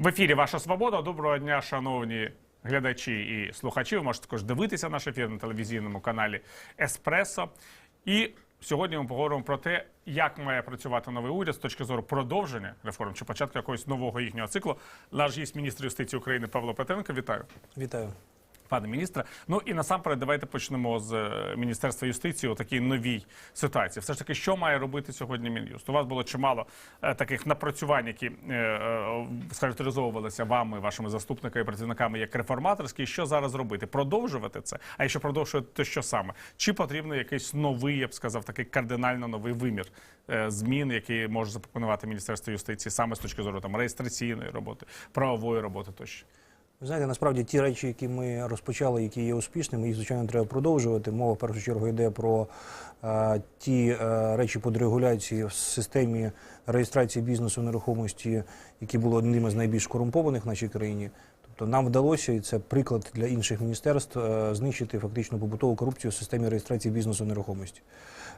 В ефірі Ваша Свобода. Доброго дня, шановні глядачі і слухачі. Ви можете також дивитися наш ефір на телевізійному каналі Еспресо. І сьогодні ми поговоримо про те, як має працювати новий уряд з точки зору продовження реформ чи початку якогось нового їхнього циклу. Наш гість міністр юстиції України Павло Петренко. Вітаю. Вітаю. Пане міністре, ну і насамперед давайте почнемо з е, Міністерства юстиції у такій новій ситуації. Все ж таки, що має робити сьогодні Мін'юст? У вас було чимало е, таких напрацювань, які е, схарактеризовувалися вами, вашими заступниками і працівниками як реформаторські. Що зараз робити? Продовжувати це? А якщо продовжувати, то що саме? Чи потрібно якийсь новий, я б сказав, такий кардинально новий вимір змін, який може запропонувати Міністерство юстиції саме з точки зору там реєстраційної роботи, правової роботи тощо? Ви знаєте, насправді ті речі, які ми розпочали, які є успішними, їх звичайно треба продовжувати. Мова в першу чергу йде про е, ті е, речі по дерегуляції в системі реєстрації бізнесу нерухомості, які були одними з найбільш корумпованих в нашій країні. Тобто нам вдалося, і це приклад для інших міністерств, е, знищити фактично побутову корупцію в системі реєстрації бізнесу нерухомості.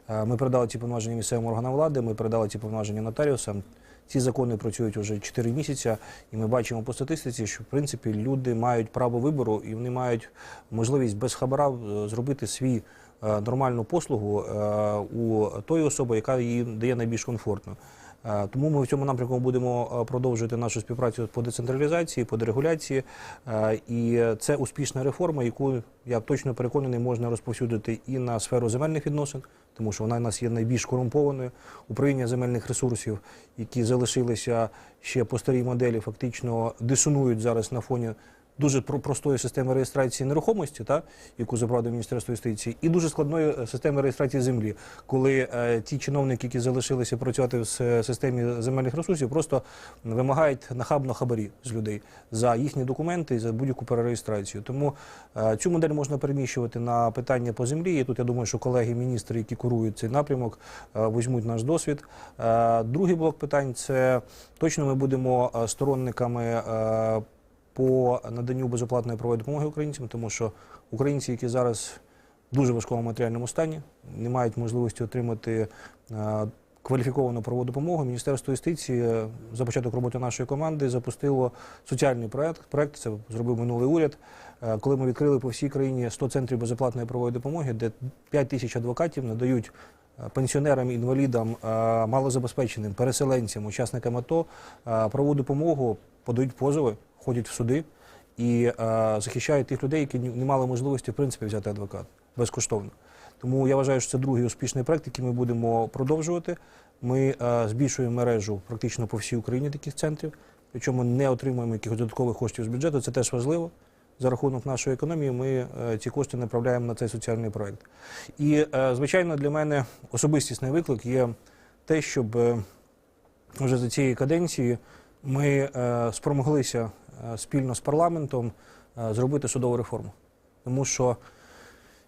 Е, Ми передали ці повноваження місцевим органам влади, ми передали ці повноваження нотаріусам. Ці закони працюють вже 4 місяці, і ми бачимо по статистиці, що в принципі люди мають право вибору і вони мають можливість без хабара е, зробити свій е, нормальну послугу е, у тої особи, яка їй дає найбільш комфортно. Е, Тому ми в цьому напрямку будемо е, продовжувати нашу співпрацю по децентралізації, по дерегуляції. Е, І це успішна реформа, яку я точно переконаний можна розповсюдити і на сферу земельних відносин, тому що вона у нас є найбільш корумпованою. Управління земельних ресурсів, які залишилися ще по старій моделі, фактично дисонують зараз на фоні дуже про- простої системи реєстрації нерухомості, та яку запровадив Міністерство юстиції, і дуже складної е, системи реєстрації землі, коли е, ті чиновники, які залишилися працювати в системі земельних ресурсів, просто вимагають нахабно хабарі з людей за їхні документи і за будь-яку перереєстрацію. Тому е, цю модель можна переміщувати на питання по землі. І тут я думаю, що колеги-міністри, які курують цей напрямок, е, візьмуть наш досвід. Е, Другий блок питань це точно ми будемо е, сторонниками. е, по наданню безоплатної правової допомоги українцям, тому що українці, які зараз в дуже важкому матеріальному стані, не мають можливості отримати е, кваліфіковану правову допомогу. Міністерство юстиції е, за початок роботи нашої команди запустило соціальний проект. Проект це зробив минулий уряд. е, Коли ми відкрили по всій країні 100 центрів безоплатної правової допомоги, де 5 тисяч адвокатів надають пенсіонерам, інвалідам, е, малозабезпеченим, переселенцям, учасникам АТО е, правову допомогу, подають позови, ходять в суди і е, захищають тих людей, які не мали можливості в принципі взяти адвокат безкоштовно. Тому я вважаю, що це другий успішний проект, який ми будемо продовжувати. Ми е, збільшуємо мережу практично по всій Україні таких центрів, причому не отримуємо якихось додаткових коштів з бюджету. Це теж важливо. За рахунок нашої економії ми е, ці кошти направляємо на цей соціальний проект. І, е, звичайно, для мене особистісний виклик є те, щоб е, вже за цієї каденції ми спромоглися спільно з парламентом зробити судову реформу. Тому що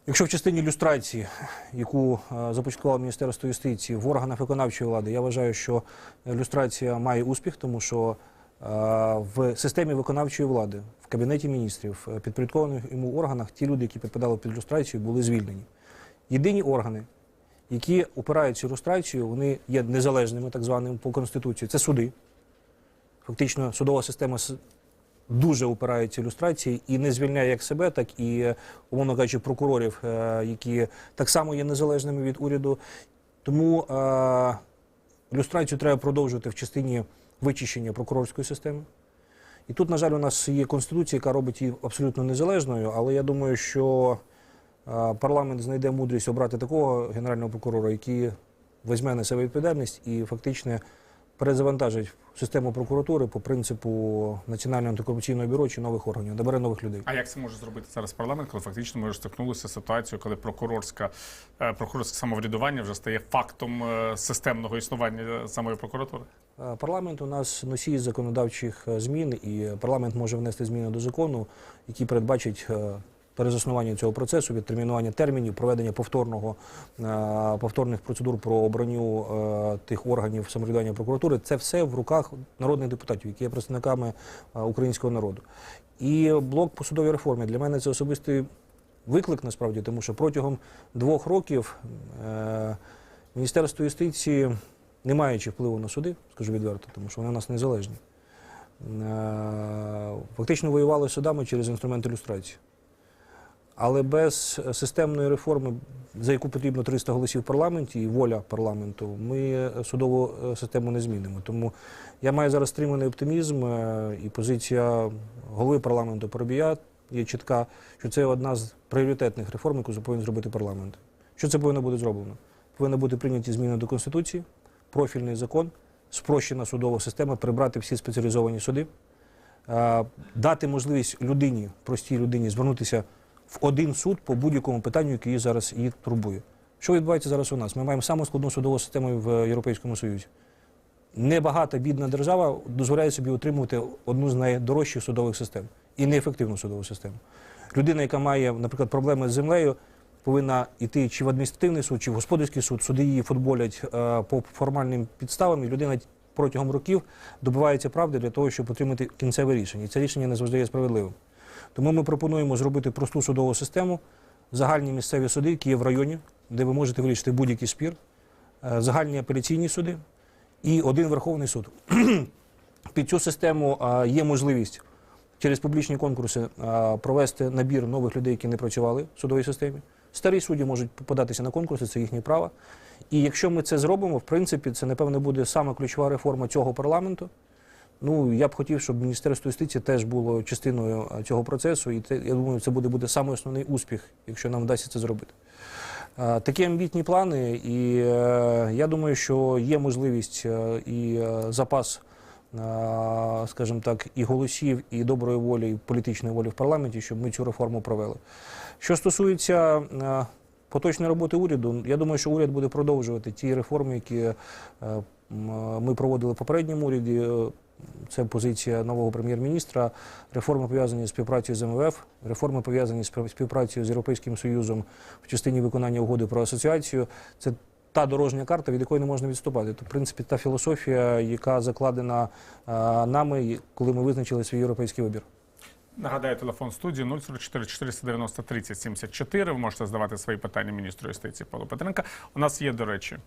якщо в частині люстрації, яку започаткувало Міністерство юстиції в органах виконавчої влади, я вважаю, що люстрація має успіх, тому що в системі виконавчої влади, в кабінеті міністрів, е, підпорядкованих йому органах, ті люди, які підпадали під люстрацію, були звільнені. Єдині органи, які опирають цю люстрацію, вони є незалежними, так званими по конституції. Це суди. Фактично, судова система дуже опирається ілюстрації і не звільняє як себе, так і, е, умовно кажучи, прокурорів, е, які так само є незалежними від уряду. Тому е, ілюстрацію треба продовжувати в частині вичищення прокурорської системи. І тут, на жаль, у нас є конституція, яка робить її абсолютно незалежною, але я думаю, що парламент знайде мудрість обрати такого генерального прокурора, який візьме на себе відповідальність і фактично перезавантажить систему прокуратури по принципу Національного антикорупційного бюро чи нових органів, набере нових людей. А як це може зробити зараз парламент, коли фактично ми вже стикнулися ситуацією, коли прокурорська е, прокурорське самоврядування вже стає фактом е, системного існування самої прокуратури? Е, Парламент у нас носій законодавчих е, змін, і парламент може внести зміни до закону, які передбачать е, перезаснування цього процесу, відтермінування термінів, проведення повторного повторних процедур по обранню тих органів самоврядування прокуратури. Це все в руках народних депутатів, які є представниками українського народу. І блок по судовій реформі для мене це особистий виклик насправді, тому що протягом двох років Міністерство юстиції, не маючи впливу на суди, скажу відверто, тому що вони у нас незалежні, фактично воювали судами через інструмент ілюстрації. Але без системної реформи, за яку потрібно 300 голосів в парламенті і воля парламенту, ми судову е, систему не змінимо. Тому я маю зараз стриманий оптимізм, е, і позиція голови парламенту Поробія є чітка, що це одна з пріоритетних реформ, яку повинен зробити парламент. Що це повинно бути зроблено? Повинні бути прийняті зміни до Конституції, профільний закон, спрощена судова система, прибрати всі спеціалізовані суди, е, дати можливість людині, простій людині, звернутися в один суд по будь-якому питанню, її зараз її турбує. Що відбувається зараз у нас? Ми маємо саму складну судову систему в Європейському Союзі. Небагата бідна держава дозволяє собі отримувати одну з найдорожчих судових систем і неефективну судову систему. Людина, яка має, наприклад, проблеми з землею, повинна йти чи в адміністративний суд, чи в господарський суд. Суди її футболять е, по формальним підставам, і людина протягом років добивається правди для того, щоб отримати кінцеве рішення. І це рішення не завжди є справедливим. Тому ми пропонуємо зробити просту судову систему, загальні місцеві суди, які є в районі, де ви можете вирішити будь-який спір, е, загальні апеляційні суди і один Верховний суд. Під цю систему е, є можливість через публічні конкурси провести набір нових людей, які не працювали в судовій системі. Старі судді можуть податися на конкурси, це їхнє право. І якщо ми це зробимо, в принципі, це напевно буде саме ключова реформа цього парламенту. Ну я б хотів, щоб Міністерство юстиції теж було частиною цього процесу, і це, я думаю, це буде, буде саме основний успіх, якщо нам вдасться це зробити. Такі амбітні плани, і е, я думаю, що є можливість е, і е, запас, скажімо так, і голосів, і доброї волі, і політичної волі в парламенті, щоб ми цю реформу провели. Що стосується е, поточної роботи уряду, я думаю, що уряд буде продовжувати ті реформи, які е, ми проводили в попередньому уряді. Е, Це позиція нового прем'єр-міністра. Реформи пов'язані з співпрацею з МВФ, реформи пов'язані з спів- співпрацею з Європейським Союзом в частині виконання угоди про асоціацію. Це та дорожня карта, від якої не можна відступати. Тобто, в принципі, та філософія, яка закладена нами, коли ми визначили свій європейський вибір. Нагадаю, телефон студії 044 490 30 74. Ви можете задавати свої питання міністру юстиції Павлу Петренка. У нас є, до речі,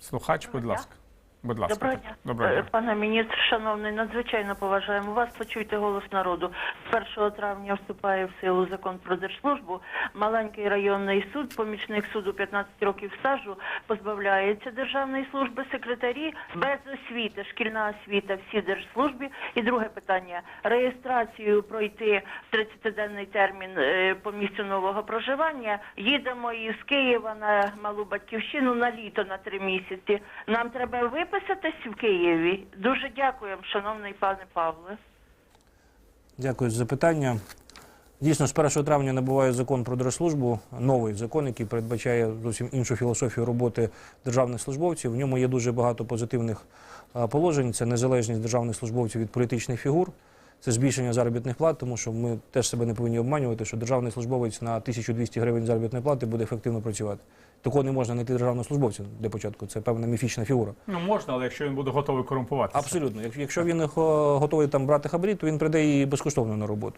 слухач, будь ласка. Будь ласка. Доброго дня. Доброго Е, дня. Пане міністр, шановний, надзвичайно поважаємо вас. Почуйте голос народу. З 1 травня вступає в силу закон про держслужбу. Маленький районний суд, помічник суду 15 років стажу, позбавляється державної служби секретарі без освіти, шкільна освіта всі держслужбі. І друге питання: реєстрацію пройти в 30-денний термін е, по місцю нового проживання. Їдемо із Києва на малу батьківщину на літо на три місяці. Нам треба виписатись в Києві. Дуже дякуємо, шановний пане Павле. Дякую за запитання. Дійсно, з 1 травня набуває закон про держслужбу, новий закон, який передбачає зовсім іншу філософію роботи державних службовців. В ньому є дуже багато позитивних положень. Це незалежність державних службовців від політичних фігур, це збільшення заробітних плат, тому що ми теж себе не повинні обманювати, що державний службовець на 1200 гривень заробітної плати буде ефективно працювати. Такого не можна знайти державного службовця для початку. Це певна міфічна фігура. Ну можна, але якщо він буде готовий корумпуватися. Абсолютно. Якщо він готовий там брати хабарі, то він прийде і безкоштовно на роботу.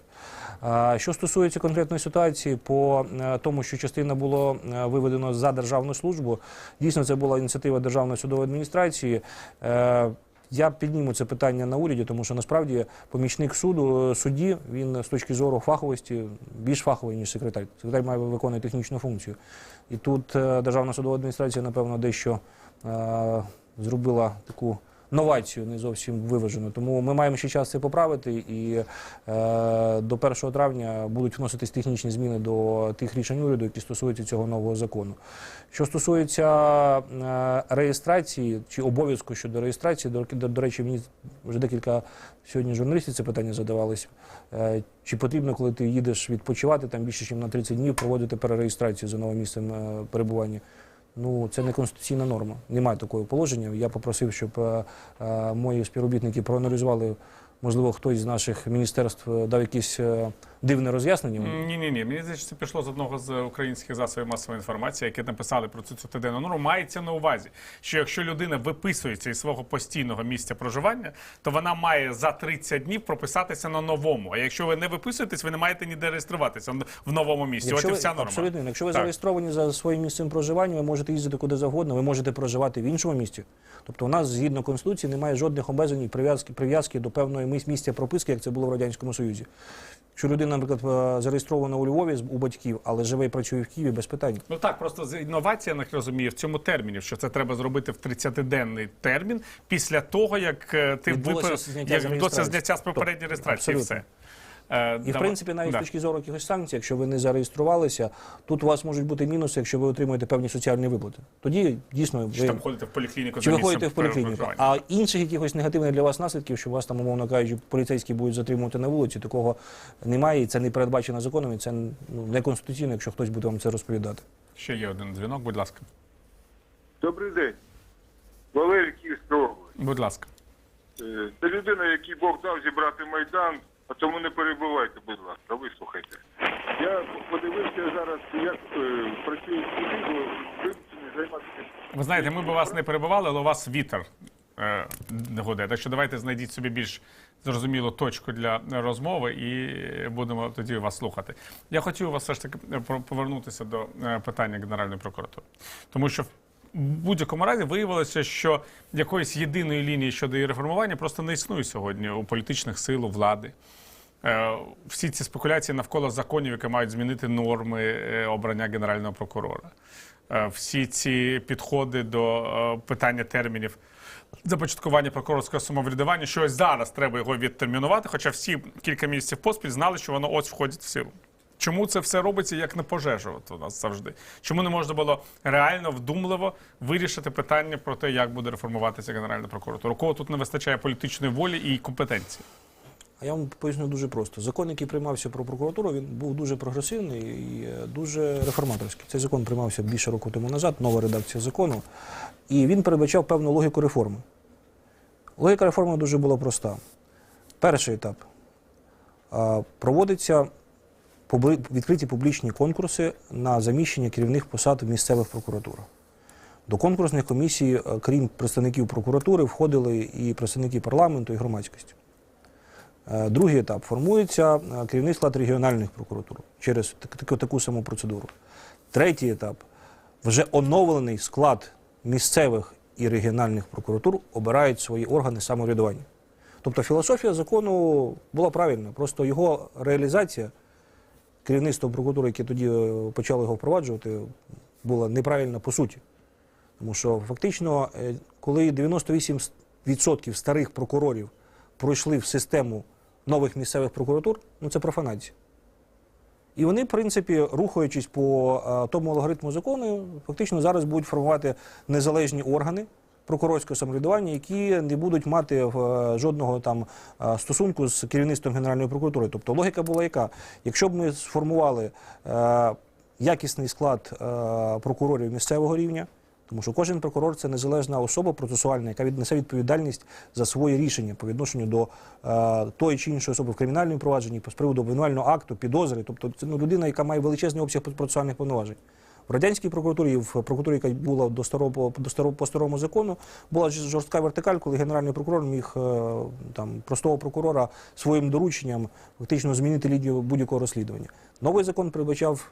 Що стосується конкретної ситуації по е, тому, що частина було е, виведено за державну службу, дійсно це була ініціатива Державної судової адміністрації. Е, Я підніму це питання на уряді, тому що насправді помічник суду судді він з точки зору фаховості більш фаховий, ніж секретар. Секретар має виконувати технічну функцію. І тут е, Державна судова адміністрація, напевно, дещо е, зробила таку новацію, не зовсім виважену. Тому ми маємо ще час це поправити, і е, до 1 травня будуть вноситись технічні зміни до тих рішень уряду, які стосуються цього нового закону. Що стосується е, реєстрації чи обов'язку щодо реєстрації, до, до, до речі, мені вже декілька сьогодні журналістів це питання задавались. Е, чи потрібно, коли ти їдеш відпочивати там більше, ніж на 30 днів, проводити перереєстрацію за новим місцем е, перебування? Ну, це не конституційна норма. Немає такого положення. Я попросив, щоб е, е, мої співробітники проаналізували, можливо, хтось з наших міністерств е, дав якісь дивне роз'яснення. Ні, ні, ні. Мені здається, це пішло з одного з українських засобів масової інформації, які написали про цю цитиденну норму. Мається на увазі, що якщо людина виписується із свого постійного місця проживання, то вона має за 30 днів прописатися на новому. А якщо ви не виписуєтесь, ви не маєте ніде реєструватися в новому місці. От і вся норма. абсолютно, якщо ви Так. зареєстровані за своїм місцем проживання, ви можете їздити куди завгодно, ви можете проживати в іншому місті. Тобто у нас згідно конституції немає жодних обмежень і прив'язки прив'язки до певної місця прописки, як це було в радянському союзі. Якщо людина, наприклад, е, зареєстрована у Львові у батьків, але живе і працює в Києві, без питань. Ну так, просто з- інновація, я так розумію, в цьому терміні, що це треба зробити в 30-денний термін після того, як е, ти випив, як до зняття з попередньої реєстрації. і Абсолютно. Все. Е, І в принципі, навіть Да. з точки зору якихось санкцій, якщо ви не зареєструвалися, тут у вас можуть бути мінуси, якщо ви отримуєте певні соціальні виплати. Тоді дійсно Чи там ходите в поліклініку чи ви ходите в поліклініку. А інших якихось негативних для вас наслідків, що вас там, умовно кажучи, поліцейські будуть затримувати на вулиці, такого немає, і це не передбачено законом, і це ну, неконституційно, якщо хтось буде вам це розповідати. Ще є один дзвінок, будь ласка. Добрий день. Валерій Київська область. Будь ласка. Е, Це людина, якій Бог дав зібрати Майдан, тому не перебувайте, будь ласка, вислухайте. Я подивився зараз, як е, працює суди, бо вимушений займатися. Ви знаєте, ми б вас не перебували, але у вас вітер е, не гуде. Так що давайте знайдіть собі більш зрозумілу точку для розмови і будемо тоді вас слухати. Я хотів вас все ж таки е, про- повернутися до е, питання Генеральної прокуратури. Тому що в будь-якому разі виявилося, що якоїсь єдиної лінії щодо її реформування просто не існує сьогодні у політичних сил, у влади. Е, Всі ці спекуляції навколо законів, які мають змінити норми е, обрання генерального прокурора. Е, Всі ці підходи до питання термінів започаткування прокурорського самоврядування, що ось зараз треба його відтермінувати, хоча всі кілька місяців поспіль знали, що воно ось входить в силу. Чому це все робиться як на пожежу от у нас завжди? Чому не можна було реально вдумливо вирішити питання про те, як буде реформуватися Генеральна прокуратура? Кого тут не вистачає політичної волі і компетенції? А я вам поясню дуже просто. Закон, який приймався про прокуратуру, він був дуже прогресивний і е, дуже реформаторський. Цей закон приймався більше року тому назад, нова редакція закону, і він передбачав певну логіку реформи. Логіка реформи дуже була проста. Перший етап проводиться відкриті публічні конкурси на заміщення керівних посад в місцевих прокуратурах. До конкурсних комісій, е, крім представників прокуратури, входили і представники парламенту, і громадськості. Е, Другий етап формується е, керівний склад регіональних прокуратур через таку, таку саму процедуру. Третій етап вже оновлений склад місцевих і регіональних прокуратур обирають свої органи самоврядування. Тобто філософія закону була правильна, просто його реалізація керівництво прокуратури, яке тоді е, почало його впроваджувати, була неправильна по суті. Тому що фактично, е, коли 98% старих прокурорів пройшли в систему нових місцевих прокуратур, ну це профанація. І вони, в принципі, рухаючись по е, тому алгоритму закону, фактично зараз будуть формувати незалежні органи прокурорського самоврядування, які не будуть мати е, жодного там е, стосунку з керівництвом Генеральної прокуратури. Тобто логіка була яка? Якщо б ми сформували е, якісний склад прокурорів місцевого рівня, тому що кожен прокурор це незалежна особа процесуальна, яка від- несе відповідальність за свої рішення по відношенню до е, тої чи іншої особи в кримінальному провадженні, з приводу обвинувального акту, підозри. Тобто це ну, людина, яка має величезний обсяг процесуальних повноважень. В радянській прокуратурі, в прокуратурі, яка була до старого до старого по старому закону, була жорстка вертикаль, коли генеральний прокурор міг е, там простого прокурора своїм дорученням фактично змінити лінію будь-якого розслідування. Новий закон передбачав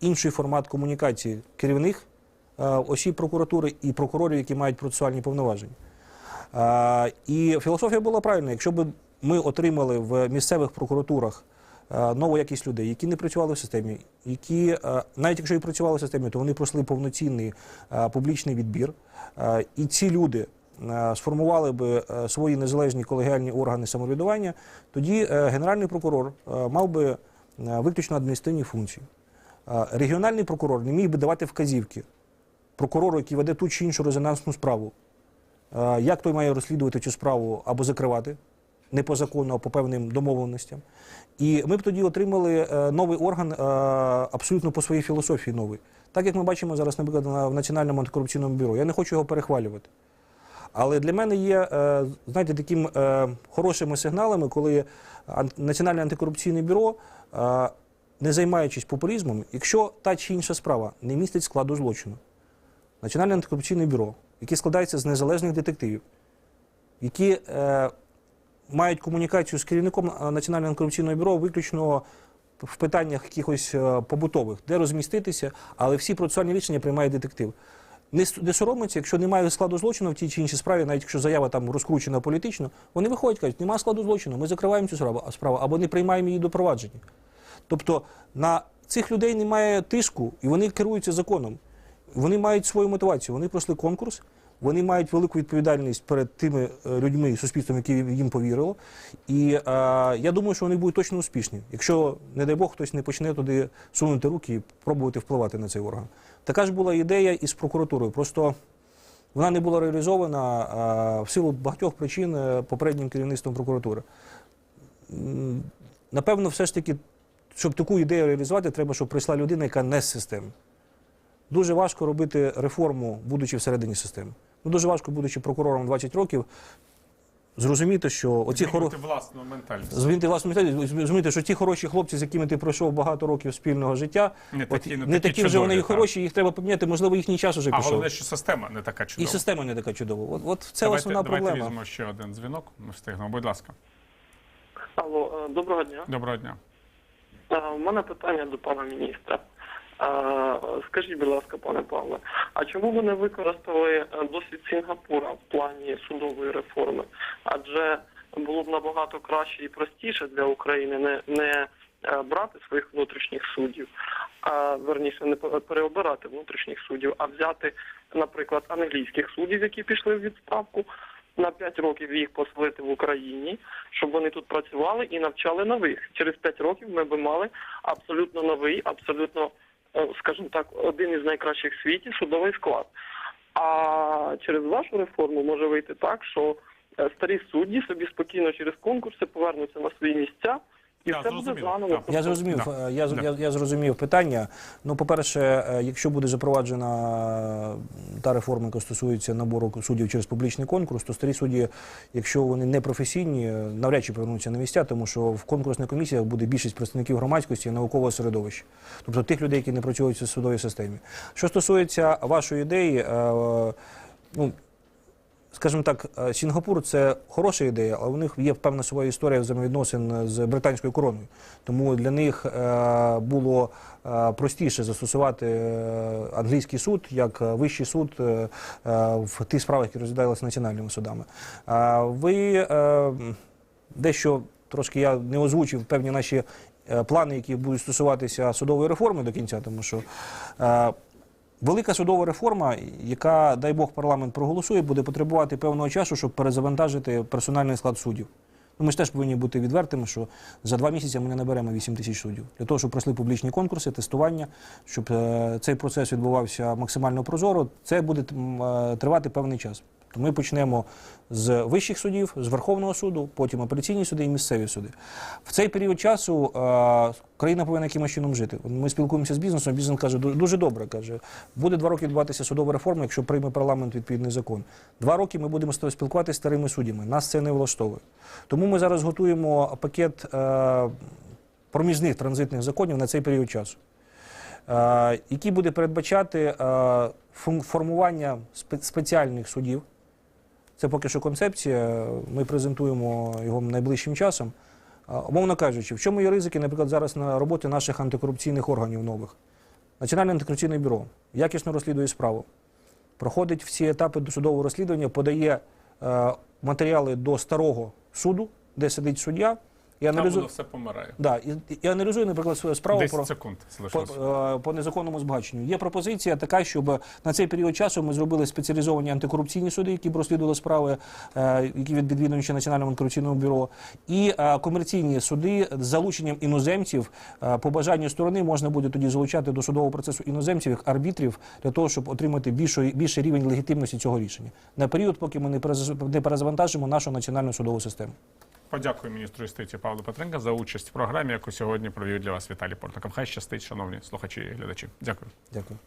інший формат комунікації керівних е, осіб прокуратури і прокурорів, які мають процесуальні повноваження. Е, І філософія була правильна. Якщо б ми отримали в місцевих прокуратурах нову якість людей, які не працювали в системі, які е, навіть якщо і працювали в системі, то вони пройшли повноцінний е, публічний відбір. Е, І ці люди е, сформували би е, свої незалежні колегіальні органи самоврядування, тоді е, генеральний прокурор е, мав би е, виключно адміністративні функції. Е, Регіональний прокурор не міг би давати вказівки прокурору, який веде ту чи іншу резонансну справу, Е, як той має розслідувати цю справу або закривати не по закону, а по певним домовленостям. І ми б тоді отримали е, новий орган е, абсолютно по своїй філософії новий. Так як ми бачимо зараз, наприклад, в Національному антикорупційному бюро. Я не хочу його перехвалювати. Але для мене є, е, знаєте, таким хорошими сигналами, коли Національне антикорупційне бюро, не займаючись популізмом, якщо та чи інша справа не містить складу злочину, Національне антикорупційне бюро, яке складається з незалежних детективів, які мають комунікацію з керівником е, Національного антикорупційного бюро виключно в питаннях якихось е, побутових, де розміститися, але всі процесуальні рішення приймає детектив. Не, не соромиться, якщо немає складу злочину в тій чи іншій справі, навіть якщо заява там розкручена політично, вони виходять, кажуть, немає складу злочину, ми закриваємо цю справу або не приймаємо її до провадження. Тобто на цих людей немає тиску, і вони керуються законом. Вони мають свою мотивацію. Вони пройшли конкурс, вони мають велику відповідальність перед тими е, людьми суспільством, які їм повірило. І е, я думаю, що вони будуть точно успішні, якщо, не дай Бог, хтось не почне туди сунути руки і пробувати впливати на цей орган. Така ж була ідея із прокуратурою. Просто вона не була реалізована е, в силу багатьох причин е, попереднім керівництвом прокуратури. Напевно, все ж таки, щоб таку ідею реалізувати, треба, щоб прийшла людина, яка не з системи. Дуже важко робити реформу, будучи всередині системи. Ну, дуже важко, будучи прокурором 20 років, зрозуміти, що оці хоро... Змінювати власну ментальність. Змінити власну ментальність, зрозуміти, що ті хороші хлопці, з якими ти пройшов багато років спільного життя, Не от такі- не не такі такі вже вони і хороші, їх треба поміняти, можливо, їхній час уже А пішов. головне, що система не така чудова. І система не така чудова. От, от це давайте, основна давайте проблема. візьмемо ще один дзвінок. Ми встигнемо. Будь ласка. Алло, е, доброго дня. Доброго дня. Е, У мене питання до пана міністра. Скажіть, будь ласка, пане Павле, а чому ви не використали е, досвід Сінгапура в плані судової реформи? Адже було б набагато краще і простіше для України не, не е, брати своїх внутрішніх суддів, а верніше не пе- переобирати внутрішніх суддів, а взяти, наприклад, англійських суддів, які пішли в відставку, на 5 років їх поселити в Україні, щоб вони тут працювали і навчали нових. Через 5 років ми би мали абсолютно новий, абсолютно, скажімо так, один із найкращих в світі судовий склад. А через вашу реформу може вийти так, що е, старі судді собі спокійно через конкурси повернуться на свої місця, і все буде заново. Так. Я зрозумів, е, я, я, я зрозумів питання. Ну, по-перше, е, якщо буде запроваджена е, та реформа, яка стосується набору суддів через публічний конкурс, то старі судді, якщо вони не професійні, е, навряд чи повернуться на місця, тому що в конкурсних комісіях буде більшість представників громадськості і наукового середовища, тобто тих людей, які не працюють у судовій системі. Що стосується вашої ідеї, е, ну. Скажімо так, е, Сінгапур це хороша ідея, але у них є певна своя історія взаємовідносин з британською короною. Тому для них е, було е, простіше застосувати англійський суд як вищий суд в тих справах, які розглядалися національними судами. Ви дещо трошки я не озвучив певні наші плани, які будуть стосуватися судової реформи до кінця, тому що. Велика судова реформа, яка, дай Бог, парламент проголосує, буде потребувати певного часу, щоб перезавантажити персональний склад суддів. Ну, ми ж теж повинні бути відвертими, що за два місяці ми не наберемо 8 тисяч суддів. Для того, щоб пройшли публічні конкурси, тестування, щоб е, цей процес відбувався максимально прозоро, це буде е, тривати певний час. Ми почнемо з вищих судів, з Верховного суду, потім апеляційні суди і місцеві суди. В цей період часу е, країна повинна якимось чином жити. Ми спілкуємося з бізнесом, бізнес каже, дуже добре, каже, буде два роки відбуватися судова реформа, якщо прийме парламент відповідний закон. Два роки ми будемо спілкуватися з старими суддями. Нас це не влаштовує. Тому ми зараз готуємо пакет е, проміжних транзитних законів на цей період часу е, який буде передбачати формування спеціальних судів. Це поки що концепція. Ми презентуємо його найближчим часом. Умовно кажучи, в чому є ризики, наприклад, зараз на роботи наших антикорупційних органів нових? Національне антикорупційне бюро якісно розслідує справу, проходить всі етапи досудового розслідування, подає е, матеріали до старого суду, де сидить суддя, і Там воно все помирає. да, і, і аналізує, наприклад, свою справу 10 про секунд по, е, по незаконному збагаченню. Є пропозиція така, щоб на цей період часу ми зробили спеціалізовані антикорупційні суди, які б розслідували справи, е, які від- відвідуючи Національному антикорупційному бюро, і е, комерційні суди з залученням іноземців. По бажанню сторони можна буде тоді залучати до судового процесу іноземців як арбітрів для того, щоб отримати більший, більший рівень легітимності цього рішення на період, поки ми не перезавантажимо нашу національну судову систему. Подякую міністру юстиції Павлу Петренка за участь в програмі, яку сьогодні провів для вас Віталій Портников. Хай щастить, шановні слухачі і глядачі. Дякую. Дякую.